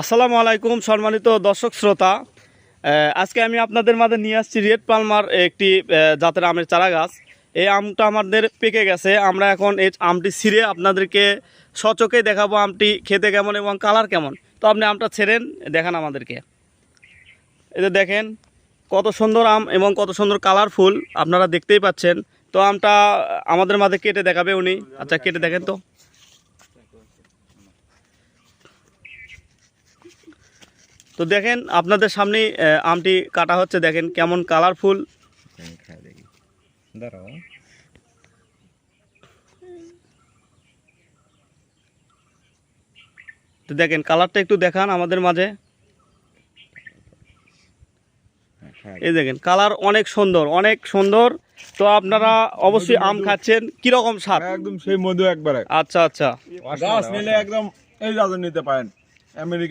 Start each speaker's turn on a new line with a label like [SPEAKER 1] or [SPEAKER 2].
[SPEAKER 1] আসসালামু আলাইকুম সম্মানিত দর্শক শ্রোতা। আজকে আমি আপনাদের মাঝে নিয়ে আসছি রেড পালমার একটি জাতের আমের চারা গাছ এই আমটা আমাদের পেকে গেছে। আমরা এখন এই আমটি ছিঁড়ে আপনাদেরকে সচকে দেখাবো আমটি খেতে কেমন এবং কালার কেমন। তো আপনি আমটা ছেড়েন, দেখান আমাদেরকে। এতে দেখেন, কত সুন্দর আম এবং কত সুন্দর কালারফুল আপনারা দেখতেই পাচ্ছেন। তো আমটা আমাদের মাঝে কেটে দেখাবে উনি। আচ্ছা কেটে দেখেন তো। তো দেখেন আপনাদের সামনে আমটি কাটা হচ্ছে। দেখেন কেমন কালারফুল তো দেখেন কালারটা একটু দেখান আমাদের মাঝে।
[SPEAKER 2] হ্যাঁ,
[SPEAKER 1] এই দেখেন কালার অনেক সুন্দর অনেক সুন্দর। তো আপনারা অবশ্যই আম খাচ্ছেন। কীরকম স্বাদ?
[SPEAKER 3] একদম সেই মধু একবারে।
[SPEAKER 1] আচ্ছা আচ্ছা।
[SPEAKER 3] গাছ নিলে একদম এই গাছ নিতে পারেন। আমেরিকা